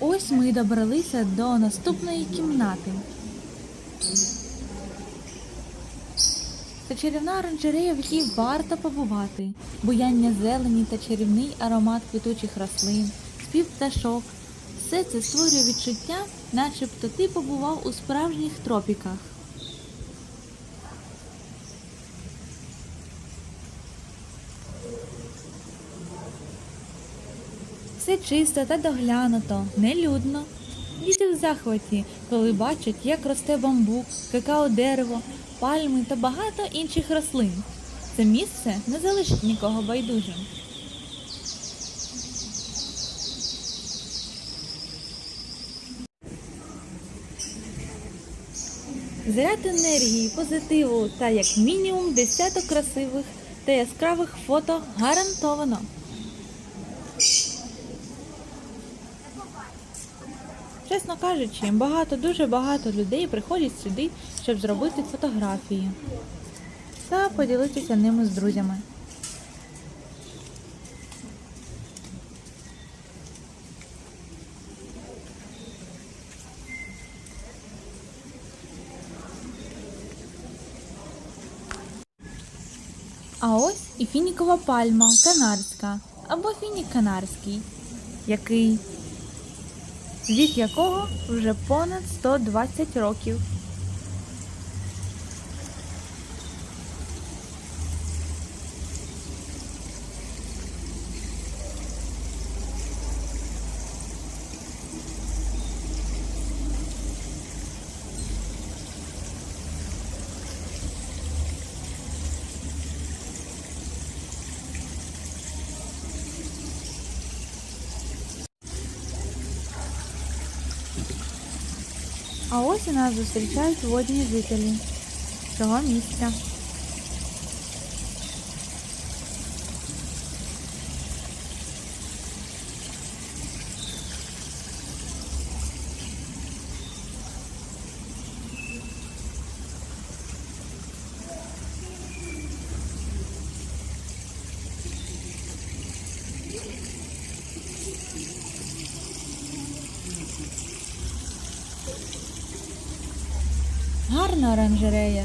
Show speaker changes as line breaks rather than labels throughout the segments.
Ось ми добралися до наступної кімнати. Це чарівна оранжерея, в якій варто побувати. Буяння зелені та чарівний аромат квітучих рослин, спів пташок. Все це створює відчуття, начебто ти побував у справжніх тропіках. Все чисто та доглянуто, нелюдно. Діти в захваті, коли бачать, як росте бамбук, какао дерево, пальми та багато інших рослин. Це місце не залишить нікого байдужим. Заряд енергії, позитиву та як мінімум десяток красивих та яскравих фото гарантовано. Чесно кажучи, багато, дуже багато людей приходять сюди, щоб зробити фотографії та поділитися ними з друзями. А ось і фінікова пальма канарська або фінік канарський, який вік якого вже понад 120 років. А ось і нас зустрічають водні жителі цього місця. Гарна оранжерея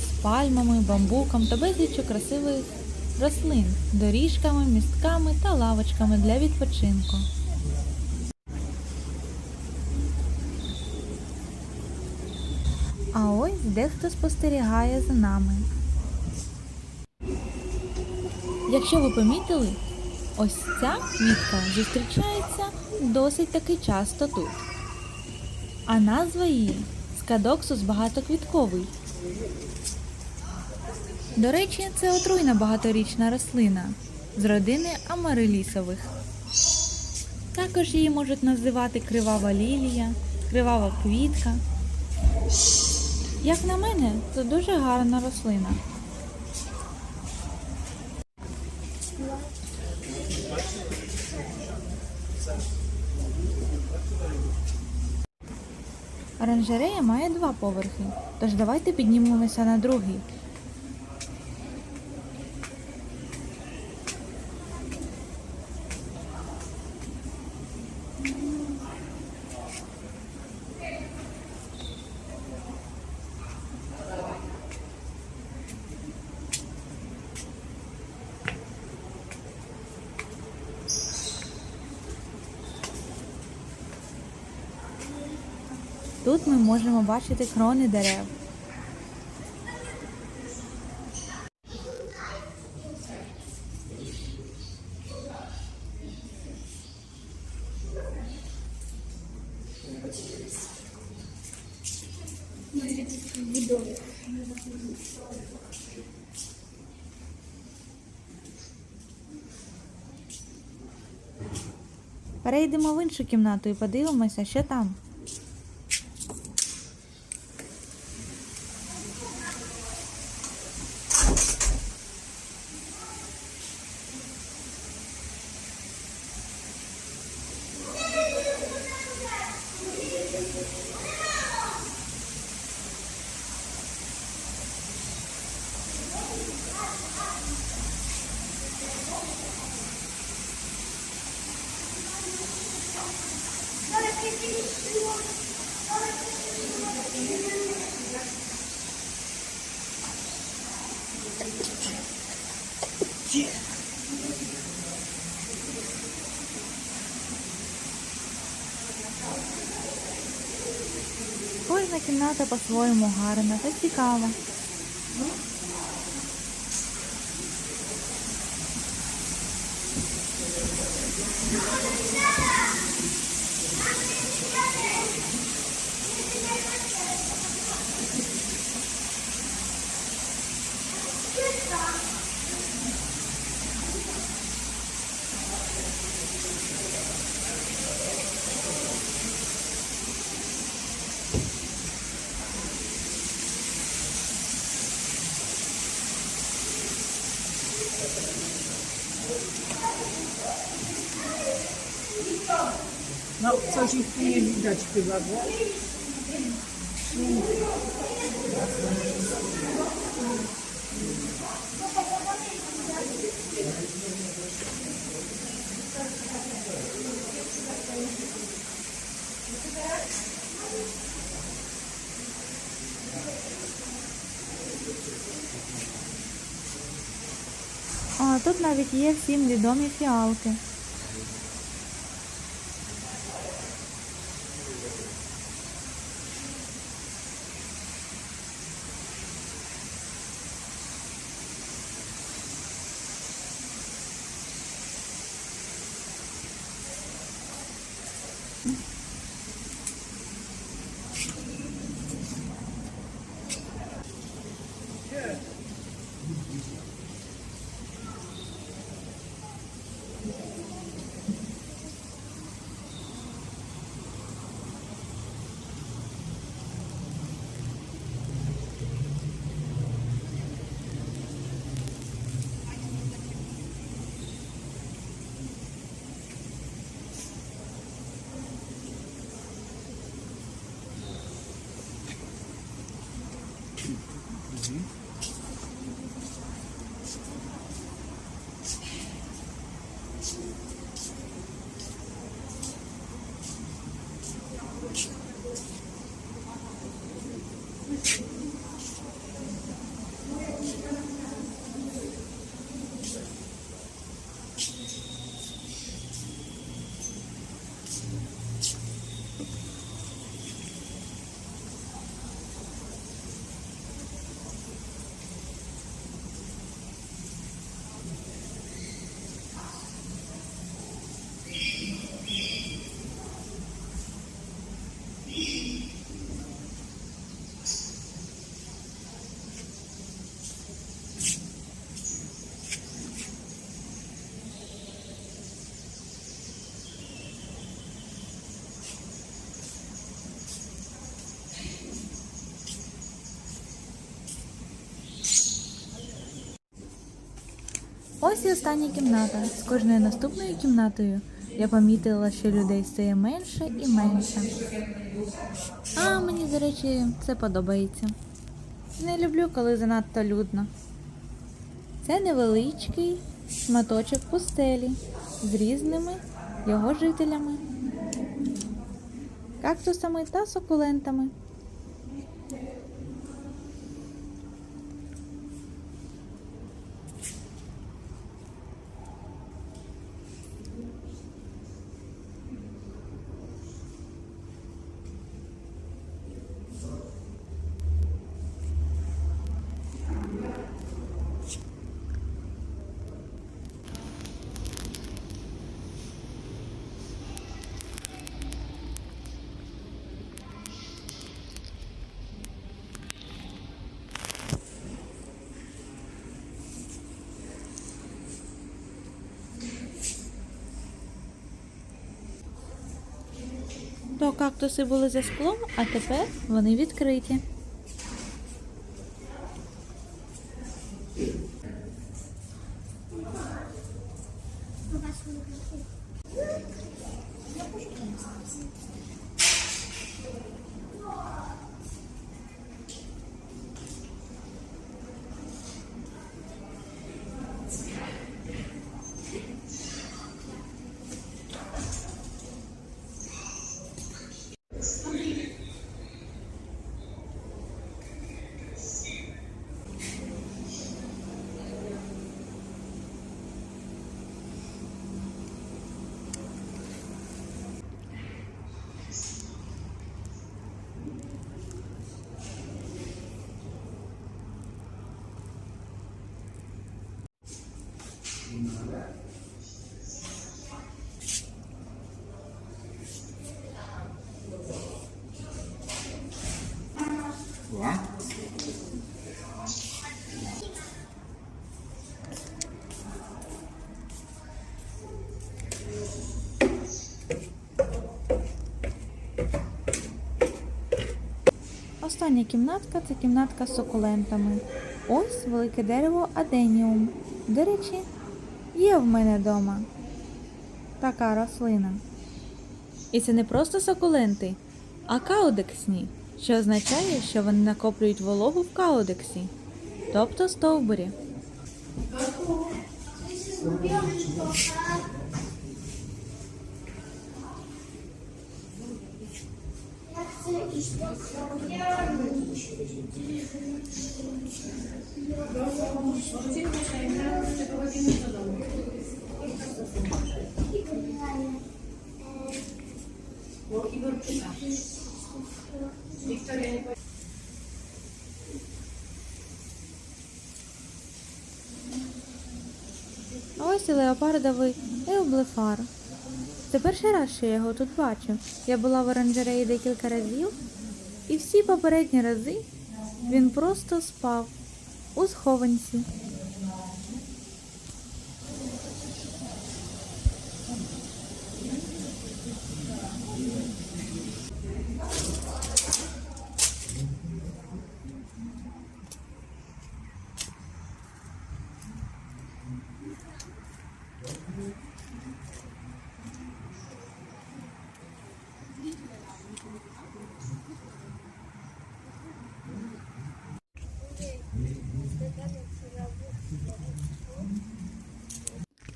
з пальмами, бамбуком та безліччю красивих рослин, доріжками, містками та лавочками для відпочинку. А ось дехто спостерігає за нами. Якщо ви помітили, ось ця квітка зустрічається досить таки часто тут. А назва її скадоксус багатоквітковий. До речі, це отруйна багаторічна рослина з родини амарилісових. Також її можуть називати кривава лілія, кривава квітка. Як на мене, це дуже гарна рослина. Оранжерея має два поверхи, тож давайте піднімемося на другий. Тут ми можемо бачити крони дерев. Перейдемо в іншу кімнату і подивимося, що там. Кожна кімната по-своєму гарна та цікава.
No, coś ich tu nie widać chyba, bo...
А тут навіть є всім відомі фіалки. Ось і остання кімната. З кожною наступною кімнатою я помітила, що людей стає менше і менше. А мені, до речі, це подобається. Не люблю, коли занадто людно. Це невеличкий шматочок пустелі з різними його жителями, кактусами та сукулентами. То кактуси були за склом, а тепер вони відкриті. Остання кімнатка це кімнатка з сукулентами. Ось велике дерево Аденіум. До речі, є в мене вдома така рослина. І це не просто сукуленти, а каудексні, що означає, що вони накоплюють вологу в каудексі, тобто стовбурі. А Ось і леопардовий еублефар. Це перший раз, що я його тут бачу. Я була в оранжереї декілька разів, і всі попередні рази він просто спав у схованці.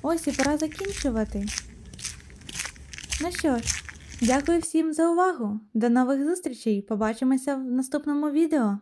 Ось і пора закінчувати. Ну що ж, дякую всім за увагу. До нових зустрічей. Побачимося в наступному відео.